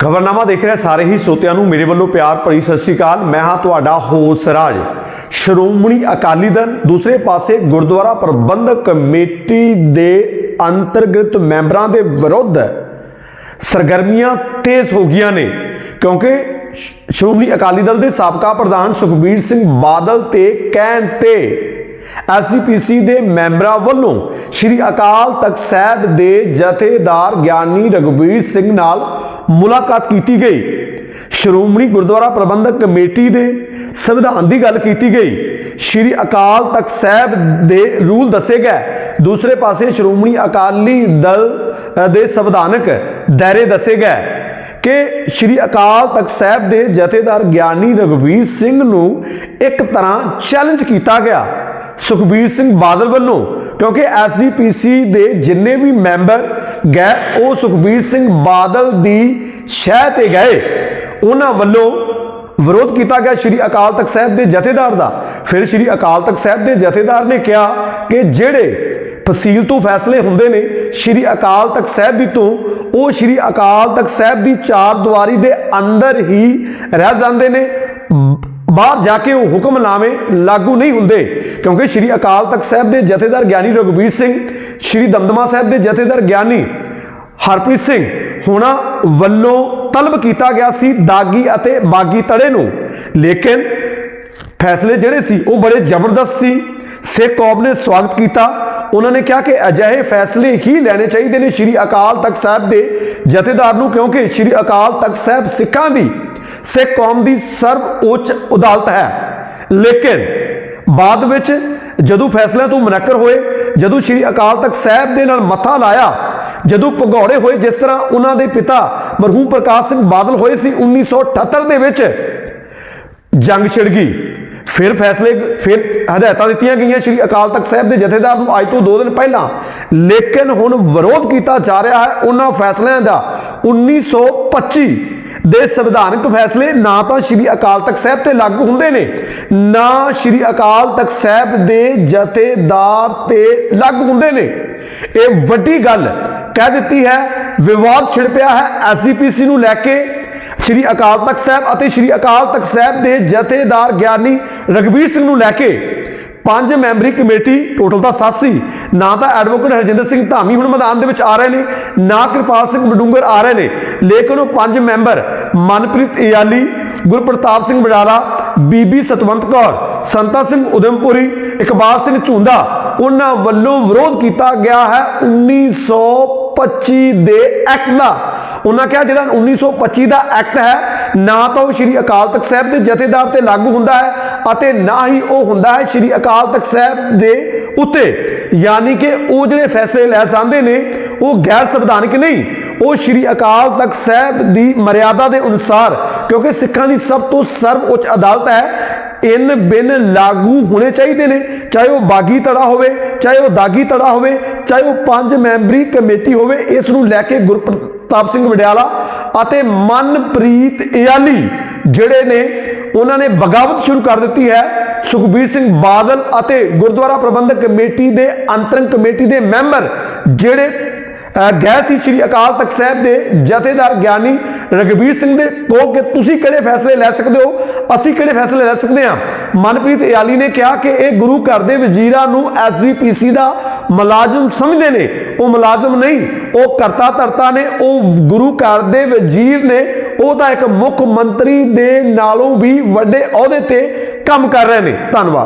ਖਬਰਨਾਮਾ ਦੇਖ ਰਹੇ ਸਾਰੇ ਹੀ ਸੋਤਿਆਂ ਨੂੰ ਮੇਰੇ ਵੱਲੋਂ ਪਿਆਰ ਭਰੀ ਸਤਿ ਸ੍ਰੀ ਅਕਾਲ। ਮੈਂ ਹਾਂ ਤੁਹਾਡਾ ਹੋਸ ਰਾਜ। ਸ਼੍ਰੋਮਣੀ ਅਕਾਲੀ ਦਲ ਦੂਸਰੇ ਪਾਸੇ ਗੁਰਦੁਆਰਾ ਪ੍ਰਬੰਧਕ ਕਮੇਟੀ ਦੇ ਅੰਤਰਗਤ ਮੈਂਬਰਾਂ ਦੇ ਵਿਰੁੱਧ ਸਰਗਰਮੀਆਂ ਤੇਜ਼ ਹੋ ਗਈਆਂ ਨੇ, ਕਿਉਂਕਿ ਸ਼੍ਰੋਮਣੀ ਅਕਾਲੀ ਦਲ ਦੇ ਸਾਬਕਾ ਪ੍ਰਧਾਨ ਸੁਖਬੀਰ ਸਿੰਘ ਬਾਦਲ ਤੇ ਕਹਿਣ ਤੇ ਐਸਜੀਪੀਸੀ ਦੇ ਮੈਂਬਰਾਂ ਵੱਲੋਂ ਸ਼੍ਰੀ ਅਕਾਲ ਤਖਤ ਸਾਹਿਬ ਦੇ ਜਥੇਦਾਰ ਗਿਆਨੀ ਰਘਬੀਰ ਸਿੰਘ ਨਾਲ ਮੁਲਾਕਾਤ ਕੀਤੀ ਗਈ। ਸ਼੍ਰੋਮਣੀ ਗੁਰਦੁਆਰਾ ਪ੍ਰਬੰਧਕ ਕਮੇਟੀ ਦੇ ਸੰਵਿਧਾਨ ਦੀ ਗੱਲ ਕੀਤੀ ਗਈ। ਸ਼੍ਰੀ ਅਕਾਲ ਤਖਤ ਸਾਹਿਬ ਦੇ ਰੂਲ ਦੱਸੇ ਗਏ। ਦੂਸਰੇ ਪਾਸੇ ਸ਼੍ਰੋਮਣੀ ਅਕਾਲੀ ਦਲ ਦੇ ਸੰਵਿਧਾਨਕ ਦਾਇਰੇ ਦੱਸੇ ਗਏ ਕਿ ਸ਼੍ਰੀ ਅਕਾਲ ਤਖਤ ਸਾਹਿਬ ਦੇ ਜਥੇਦਾਰ ਗਿਆਨੀ ਰਘਬੀਰ ਸਿੰਘ ਨੂੰ ਇੱਕ ਤਰ੍ਹਾਂ ਚੈਲੰਜ ਕੀਤਾ ਗਿਆ। ਸੁਖਬੀਰ ਸਿੰਘ ਬਾਦਲ ਵੱਲੋਂ, ਕਿਉਂਕਿ ਐਸਜੀਪੀਸੀ ਦੇ ਜਿੰਨੇ ਵੀ ਮੈਂਬਰ ਗਏ, ਉਹ ਸੁਖਬੀਰ ਸਿੰਘ ਬਾਦਲ ਦੀ ਸ਼ਹਿ ਤੇ ਗਏ। ਉਹਨਾਂ ਵੱਲੋਂ ਵਿਰੋਧ ਕੀਤਾ ਗਿਆ ਸ਼੍ਰੀ ਅਕਾਲ ਤਖਤ ਸਾਹਿਬ ਦੇ ਜਥੇਦਾਰ ਦਾ। ਫਿਰ ਸ਼੍ਰੀ ਅਕਾਲ ਤਖਤ ਸਾਹਿਬ ਦੇ ਜਥੇਦਾਰ ਨੇ ਕਿਹਾ ਕਿ ਜਿਹੜੇ ਫਸੀਲ ਤੋਂ ਫੈਸਲੇ ਹੁੰਦੇ ਨੇ, ਸ਼੍ਰੀ ਅਕਾਲ ਤਖਤ ਸਾਹਿਬ ਦੀ ਤੋਂ, ਉਹ ਸ਼੍ਰੀ ਅਕਾਲ ਤਖਤ ਸਾਹਿਬ ਦੀ ਚਾਰ ਦੁਆਰੀ ਦੇ ਅੰਦਰ ਹੀ ਰਹਿ ਜਾਂਦੇ ਨੇ। ਬਾਹਰ ਜਾ ਕੇ ਉਹ ਹੁਕਮਨਾਮੇ ਲਾਗੂ ਨਹੀਂ ਹੁੰਦੇ, ਕਿਉਂਕਿ ਸ਼੍ਰੀ ਅਕਾਲ ਤਖਤ ਸਾਹਿਬ ਦੇ ਜਥੇਦਾਰ ਗਿਆਨੀ ਰਘਬੀਰ ਸਿੰਘ, ਸ਼੍ਰੀ ਦਮਦਮਾ ਸਾਹਿਬ ਦੇ ਜਥੇਦਾਰ ਗਿਆਨੀ ਹਰਪ੍ਰੀਤ ਸਿੰਘ ਹੋਣਾ ਵੱਲੋਂ ਤਲਬ ਕੀਤਾ ਗਿਆ ਸੀ ਦਾਗੀ ਅਤੇ ਬਾਗੀ ਤੜੇ ਨੂੰ। ਲੇਕਿਨ ਫੈਸਲੇ ਜਿਹੜੇ ਸੀ, ਉਹ ਬੜੇ ਜ਼ਬਰਦਸਤ ਸੀ। ਸਿੱਖ ਕੌਮ ਨੇ ਸਵਾਗਤ ਕੀਤਾ। ਉਹਨਾਂ ਨੇ ਕਿਹਾ ਕਿ ਅਜਿਹੇ ਫੈਸਲੇ ਹੀ ਲੈਣੇ ਚਾਹੀਦੇ ਨੇ ਸ਼੍ਰੀ ਅਕਾਲ ਤਖਤ ਸਾਹਿਬ ਦੇ ਜਥੇਦਾਰ ਨੂੰ, ਕਿਉਂਕਿ ਸ਼੍ਰੀ ਅਕਾਲ ਤਖਤ ਸਾਹਿਬ ਸਿੱਖਾਂ ਦੀ, ਸਿੱਖ ਕੌਮ ਦੀ ਸਰਵ ਉੱਚ ਅਦਾਲਤ ਹੈ। ਲੇਕਿਨ ਬਾਅਦ ਵਿੱਚ ਜਦੋਂ ਫੈਸਲਿਆਂ ਤੋਂ ਮੁਨੱਕਰ ਹੋਏ, ਜਦੋਂ ਸ਼੍ਰੀ ਅਕਾਲ ਤਖਤ ਸਾਹਿਬ ਦੇ ਨਾਲ ਮੱਥਾ ਲਾਇਆ, ਜਦੋਂ ਭਗੌੜੇ ਹੋਏ, ਜਿਸ ਤਰ੍ਹਾਂ ਉਹਨਾਂ ਦੇ ਪਿਤਾ ਮਰਹੂਮ ਪ੍ਰਕਾਸ਼ ਸਿੰਘ ਬਾਦਲ ਹੋਏ ਸੀ 1978 ਦੇ ਵਿੱਚ ਜੰਗ ਛਿੜ ਗਈ। ਫਿਰ ਫੈਸਲੇ, ਫਿਰ ਹਦਾਇਤਾਂ ਦਿੱਤੀਆਂ ਗਈਆਂ ਸ਼੍ਰੀ ਅਕਾਲ ਤਖਤ ਸਾਹਿਬ ਦੇ ਜਥੇਦਾਰ ਨੂੰ ਅੱਜ ਤੋਂ 2 ਦਿਨ ਪਹਿਲਾਂ। ਲੇਕਿਨ ਹੁਣ ਵਿਰੋਧ ਕੀਤਾ ਜਾ ਰਿਹਾ ਹੈ ਉਹਨਾਂ ਫੈਸਲਿਆਂ ਦਾ। 1925 ਦੇ ਸੰਵਿਧਾਨਕ ਫੈਸਲੇ ਨਾ ਤਾਂ ਸ਼੍ਰੀ ਅਕਾਲ ਤਖਤ ਸਾਹਿਬ ਤੇ ਲਾਗੂ ਹੁੰਦੇ ਨੇ, ਨਾ ਸ਼੍ਰੀ ਅਕਾਲ ਤਖਤ ਸਾਹਿਬ ਦੇ ਜਥੇਦਾਰ ਤੇ ਲਾਗੂ ਹੁੰਦੇ ਨੇ। ਇਹ ਵੱਡੀ ਗੱਲ ਕਹਿ ਦਿੱਤੀ ਹੈ, ਵਿਵਾਦ ਛਿੜ ਪਿਆ ਹੈ ਐਸਜੀਪੀਸੀ ਨੂੰ ਲੈ ਕੇ। ਸ਼੍ਰੀ ਅਕਾਲ ਤਖਤ ਸਾਹਿਬ ਅਤੇ ਸ਼੍ਰੀ ਅਕਾਲ ਤਖਤ ਸਾਹਿਬ ਦੇ ਜਥੇਦਾਰ ਗਿਆਨੀ ਰਗਵੀਰ ਸਿੰਘ ਨੂੰ ਲੈ ਕੇ ਪੰਜ ਮੈਂਬਰੀ ਕਮੇਟੀ ਟੋਟਲ ਤਾਂ 7 ਸੀ। ਨਾ ਤਾਂ ਐਡਵੋਕੇਟ ਹਰਜਿੰਦਰ ਸਿੰਘ ਧਾਮੀ ਹੁਣ ਮੈਦਾਨ ਦੇ ਵਿੱਚ ਆ ਰਹੇ ਨੇ, ਨਾ ਕਿਰਪਾਲ ਸਿੰਘ ਬਡੂੰਗਰ ਆ ਰਹੇ ਨੇ। ਲੇਕਿਨ ਉਹ ਪੰਜ ਮੈਂਬਰ ਮਨਪ੍ਰੀਤ ਇਆਲੀ ਗੁਰਪ੍ਰਤਾਪ ਸਿੰਘ ਬਡਾਲਾ ਬੀਬੀ ਸਤਵੰਤ ਕੌਰ, ਸੰਤਾ ਸਿੰਘ ਉਦਮਪੁਰੀ, ਇਕਬਾਲ ਸਿੰਘ ਝੁੰਦਾ, ਉਹਨਾਂ ਵੱਲੋਂ ਵਿਰੋਧ ਕੀਤਾ ਗਿਆ ਹੈ 1925 ਦੇ ਐਕਟ ਦਾ। ਉਹਨਾਂ ਕਿਹਾ ਜਿਹੜਾ 1925 ਦਾ ਐਕਟ ਹੈ, ਨਾ ਤਾਂ ਉਹ ਸ਼੍ਰੀ ਅਕਾਲ ਤਖਤ ਸਾਹਿਬ ਦੇ ਜਥੇਦਾਰ ਤੇ ਲਾਗੂ ਹੁੰਦਾ ਹੈ ਅਤੇ ਨਾ ਹੀ ਉਹ ਹੁੰਦਾ ਹੈ ਸ਼੍ਰੀ ਅਕਾਲ ਤਖਤ ਸਾਹਿਬ ਦੇ ਉੱਤੇ। ਯਾਨੀ ਕਿ ਉਹ ਜਿਹੜੇ ਫੈਸਲੇ ਲੈ ਜਾਂਦੇ ਨੇ, ਉਹ ਗੈਰ ਸੰਵਿਧਾਨਕ ਨਹੀਂ, ਉਹ ਸ਼੍ਰੀ ਅਕਾਲ ਤਖਤ ਸਾਹਿਬ ਦੀ ਮਰਿਆਦਾ ਦੇ ਅਨੁਸਾਰ, ਕਿਉਂਕਿ ਸਿੱਖਾਂ ਦੀ ਸਭ ਤੋਂ ਸਰਵ ਉੱਚ ਅਦਾਲਤ ਹੈ, ਇਨ ਬਿਨ ਲਾਗੂ ਹੋਣੇ ਚਾਹੀਦੇ ਨੇ, ਚਾਹੇ ਉਹ ਬਾਗੀ ਤੜਾ ਹੋਵੇ, ਚਾਹੇ ਉਹ ਦਾਗੀ ਤੜਾ ਹੋਵੇ, ਚਾਹੇ ਉਹ ਪੰਜ ਮੈਂਬਰੀ ਕਮੇਟੀ ਹੋਵੇ, ਇਸ ਨੂੰ ਲੈ ਕੇ ਪ੍ਰਤਾਪ ਸਿੰਘ ਵਡਿਆਲਾ ਅਤੇ ਮਨਪ੍ਰੀਤ ਇਆਲੀ, ਜਿਹੜੇ ਨੇ ਉਹਨਾਂ ਨੇ ਬਗਾਵਤ ਸ਼ੁਰੂ ਕਰ ਦਿੱਤੀ ਹੈ ਸੁਖਬੀਰ ਸਿੰਘ ਬਾਦਲ ਅਤੇ ਗੁਰਦੁਆਰਾ ਪ੍ਰਬੰਧਕ ਕਮੇਟੀ ਦੇ ਅੰਤਰੰਗ ਕਮੇਟੀ ਦੇ ਮੈਂਬਰ, ਜਿਹੜੇ ਗਏ ਸੀ ਸ਼੍ਰੀ ਅਕਾਲ ਤਖਤ ਸਾਹਿਬ ਦੇ ਜਥੇਦਾਰ ਗਿਆਨੀ ਰਗਵੀਰ ਸਿੰਘ ਦੇ ਕੋਲ ਕਿ ਤੁਸੀਂ ਕਿਹੜੇ ਫੈਸਲੇ ਲੈ ਸਕਦੇ ਹੋ? ਅਸੀਂ ਕਿਹੜੇ ਫੈਸਲੇ ਲੈ ਸਕਦੇ ਹਾਂ? ਮਨਪ੍ਰੀਤ ਇਆਲੀ ਨੇ ਕਿਹਾ ਕਿ ਇਹ ਗੁਰੂ ਘਰ ਦੇ ਵਜ਼ੀਰਾਂ ਨੂੰ ਐਸਜੀਪੀਸੀ ਦਾ ਮੁਲਾਜ਼ਮ ਸਮਝਦੇ ਨੇ। ਉਹ ਮੁਲਾਜ਼ਮ ਨਹੀਂ, ਉਹ ਕਰਤਾ ਧਰਤਾ ਨੇ। ਉਹ ਗੁਰੂ ਘਰ ਦੇ ਵਜ਼ੀਰ ਨੇ। ਉਹ ਤਾਂ ਇੱਕ ਮੁੱਖ ਮੰਤਰੀ ਦੇ ਨਾਲੋਂ ਵੀ ਵੱਡੇ ਅਹੁਦੇ ਤੇ ਕੰਮ ਕਰ ਰਹੇ ਨੇ। ਧੰਨਵਾਦ।